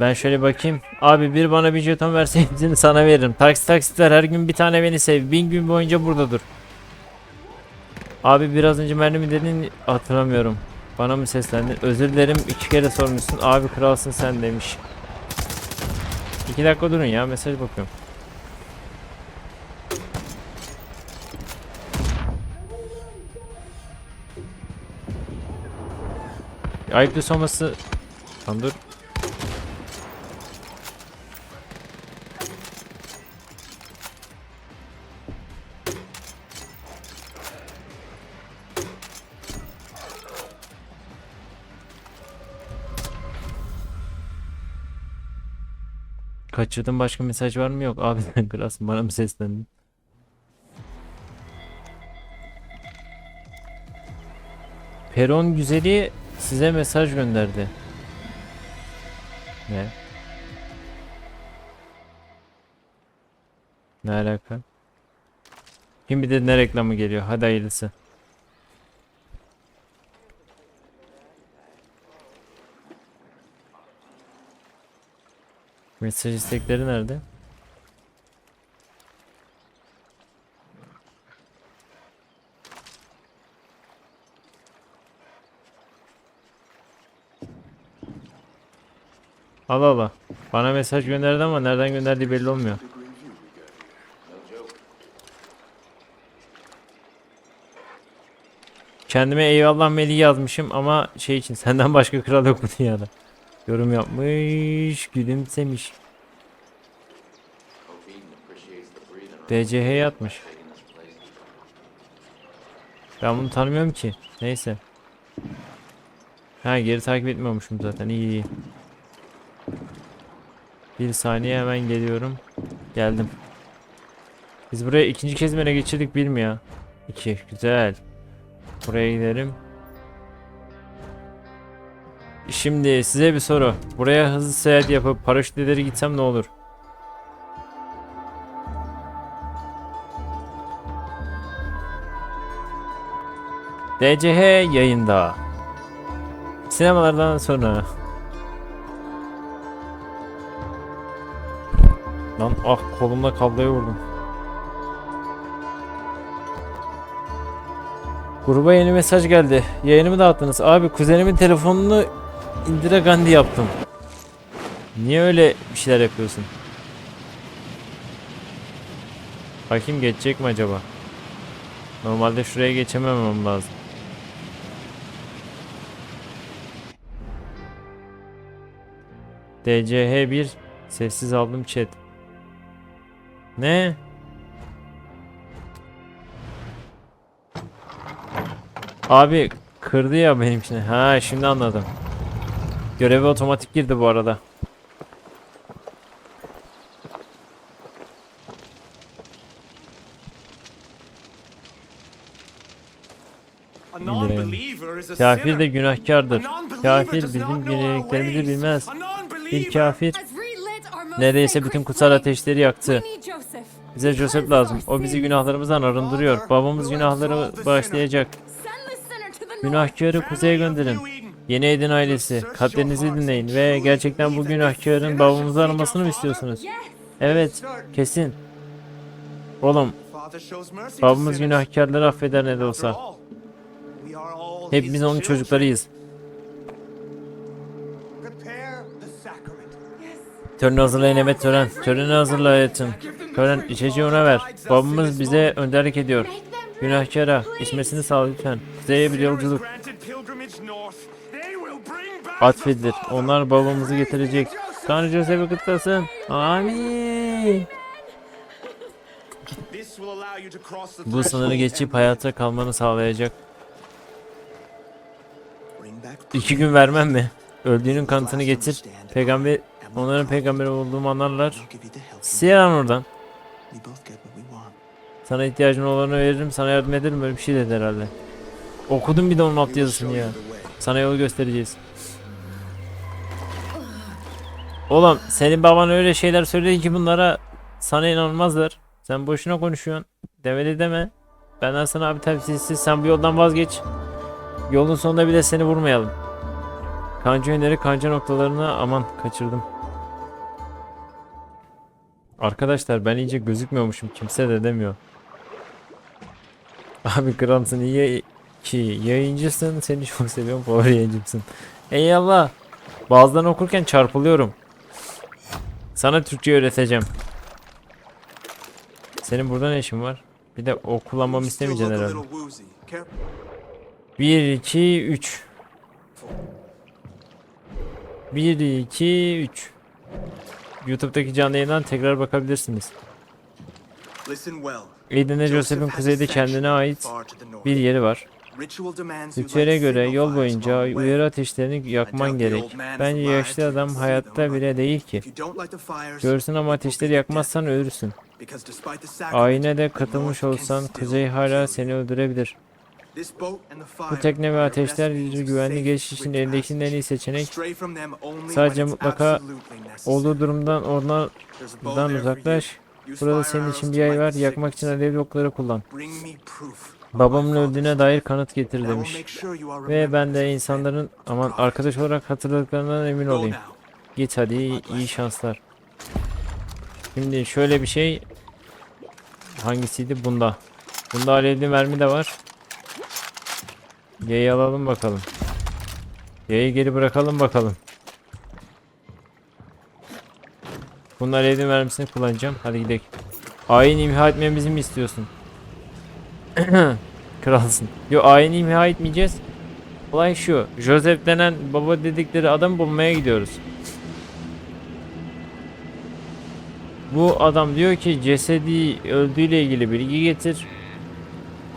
Ben şöyle bakayım. Abi bir bana bir jeton verse hepsini sana veririm. Taksi taksitler her gün bir tane beni sev. Bin gün boyunca burada dur. Abi biraz önce mermi dedin hatırlamıyorum. Bana mı seslendin? Özür dilerim iki kere sormuşsun. Abi kralsın sen demiş. İki dakika durun ya mesaj bakıyorum. Ayıplı soması... Lan dur. Kaçırdığım başka mesaj var mı? Yok. Abi sen kralsın bana mı seslendin? Peron güzeli size mesaj gönderdi. Ne? Ne alaka? Kim de ne reklamı geliyor? Hadi hayırlısı. Mesaj istekleri nerede? Allah Allah. Bana mesaj gönderdi ama nereden gönderdiği belli olmuyor. Kendime eyvallah Melih yazmışım ama şey için senden başka kral yok mu dünyada. Yorum yapmış, gülümsemiş. DCH yatmış. Ben bunu tanımıyorum ki. Neyse. Ha geri takip etmiyormuşum zaten. İyi iyi. Bir saniye hemen geliyorum. Geldim. Biz buraya ikinci kez mi geçirdik bilmiyor. İki. Güzel. Buraya gidelim. Şimdi size bir soru. Buraya hızlı seyahat yapıp paraşütleri gitsem ne olur? DCH yayında. Sinemalardan sonra. Lan ah kolumla kabloya vurdum. Gruba yeni mesaj geldi. Yayınımı dağıttınız. Abi kuzenimin telefonunu Indira Gandhi yaptım. Niye öyle bir şeyler yapıyorsun? Bakayım geçecek mi acaba? Normalde şuraya geçememem lazım. DCH1 Sessiz aldım chat. Ne? Abi kırdı ya benimkini. Ha şimdi anladım. Görevi otomatik girdi bu arada. Kafir de günahkardır. Kafir bizim geleneklerimizi bilmez. Bir kafir neredeyse bütün kutsal ateşleri yaktı. Bize Joseph lazım. O bizi günahlarımızdan arındırıyor. Babamız günahları bağışlayacak. Günahkarı kuzeye gönderin. Yeni Eden ailesi, kalplerinizi dinleyin ve gerçekten bu günahkarın babamızı aramasını mı istiyorsunuz? Evet, kesin. Oğlum, babamız günahkarları affeder ne de olsa. Hepimiz onun çocuklarıyız. Töreni hazırlayın evet tören. Töreni hazırla hayatım. Tören içeceği ona ver. Babamız bize önderlik ediyor. Günahkara içmesini sağ lütfen. Kuzeye bir yolculuk atfedilir. Onlar babamızı getirecek. Tanrı Joseph'i kutlasın. Amin. Bu sınırı geçip hayatta kalmanı sağlayacak. İki gün vermem mi? Öldüğünün kanıtını getir. Peygamber onların peygamber olduğumu anlarlar. Lan oradan. Sana ihtiyacın olanı veririm, sana yardım ederim böyle bir şey dedi herhalde. Okudum bir de onun alt yazısını ya. Sana yolu göstereceğiz. Oğlum senin baban öyle şeyler söyledi ki bunlara sana inanmazlar. Sen boşuna konuşuyorsun. Demeli deme. Benden sana abi tavsiyesi sen bu yoldan vazgeç. Yolun sonunda bir de seni vurmayalım. Kanca yönleri kanca noktalarına aman kaçırdım. Arkadaşlar ben iyice gözükmüyormuşum. Kimse de demiyor. Abi kralsın iyi ki yayıncısın. Seni çok seviyorum. Favori yayıncımsın. Eyvallah. Bazılarını okurken çarpılıyorum. Sana Türkçe öğreteceğim. Senin burada ne işin var? Bir de o kullanmamı istemeyeceksin herhalde. 1 2 3 1 2 3 YouTube'daki canlı yayından tekrar bakabilirsiniz. Aiden'e Joseph'in kuzeyde kendine ait bir yeri var. Ritüele göre yol boyunca uyarı ateşlerini yakman gerek. Bence yaşlı adam hayatta bile değil ki. Görsün ama ateşleri yakmazsan ölürsün. Ayine de katılmış olsan Kuzey hala seni öldürebilir. Bu tekne ve ateşler güvenli geçiş için elindekinden en iyi seçenek. Sadece mutlaka Olduğu durumdan oradan uzaklaş. Burada senin için bir ay var. Yakmak için alevli okları kullan. Babamın öldüğüne dair kanıt getir demiş. Ve ben de insanların aman arkadaş olarak hatırladıklarından emin olayım. Git hadi iyi, iyi şanslar. Şimdi şöyle bir şey. Hangisiydi? Bunda. Bunda alevli mermi de var. Yayı alalım bakalım. Yayı geri bırakalım bakalım. Bunun alevli mermisini kullanacağım. Hadi gidelim. Ayin imha etmemizi mi istiyorsun? Kralsın. Yo ayin imha etmeyeceğiz. Olay şu. Joseph denen baba dedikleri adam bulmaya gidiyoruz. Bu adam diyor ki cesedi öldüğüyle ilgili bilgi getir.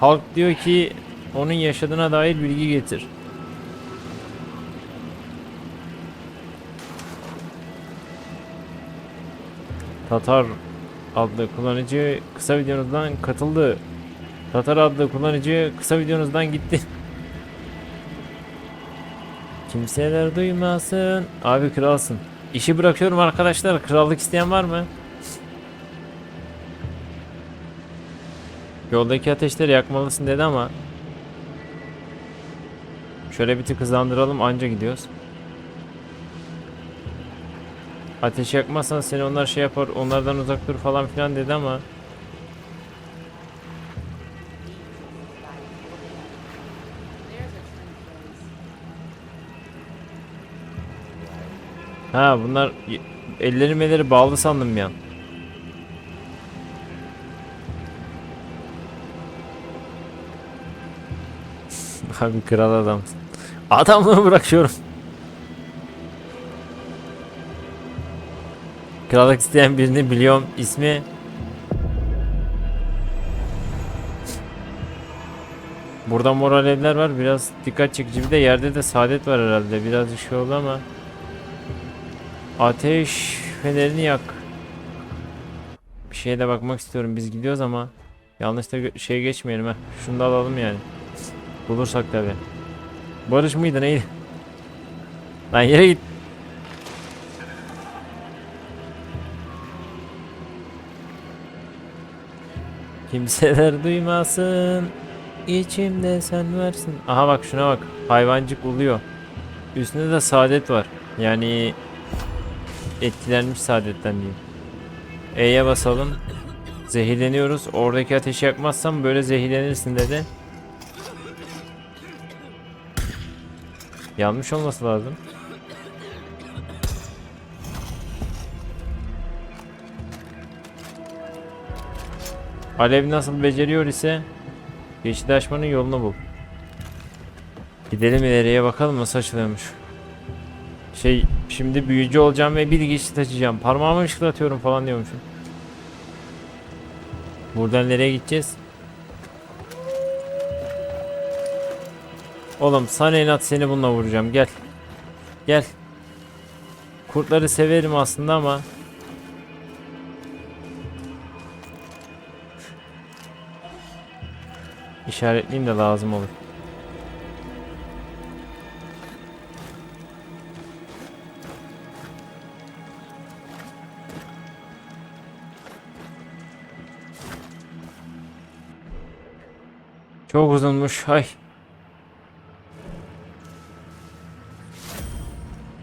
Halk diyor ki onun yaşadığına dair bilgi getir. Tatar adlı kullanıcı kısa videonuzdan katıldı. Tatar adlı kullanıcı kısa videonuzdan gitti. Kimseler duymasın. Abi kralsın. İşi bırakıyorum arkadaşlar. Krallık isteyen var mı? Yoldaki ateşleri yakmalısın dedi ama Şöyle bir tık hızlandıralım anca gidiyoruz. Ateş yakmazsan seni onlar şey yapar onlardan uzak dur falan filan dedi ama Ha bunlar elleri bağlı sandım bir an. Abi kral adamsın. Adamlığı bırakıyorum. Krallık isteyen birini biliyorum. İsmi Burada mor alevler var. Biraz dikkat çekici. Bir de yerde de saadet var herhalde. Birazcık şey oldu ama. Ateş fenerini yak. Bir şeye de bakmak istiyorum. Biz gidiyoruz ama yanlış da şey geçmeyelim ha. Şunu da alalım yani. Bulursak tabi. Barış mıydı neydi? Lan yere git. Kimseler duymasın. İçimde sen varsın. Aha bak şuna bak. Hayvancık uluyor. Üstünde de saadet var. Yani etkilenmiş saadetten diyeyim. E'ye basalım. Zehirleniyoruz. Oradaki ateşi yakmazsam böyle zehirlenirsin dedi. Yanmış olması lazım. Alev nasıl beceriyor ise geçidi aşmanın yolunu bul. Gidelim ileriye bakalım nasıl açılıyormuş. Şey şimdi büyücü olacağım ve bir geçit açacağım. Parmağımı ışıklatıyorum falan diyormuşum. Buradan nereye gideceğiz? Oğlum sana inat seni bununla vuracağım gel. Gel. Kurtları severim aslında ama İşaretleyeyim de lazım olur. Çok uzunmuş. Ay.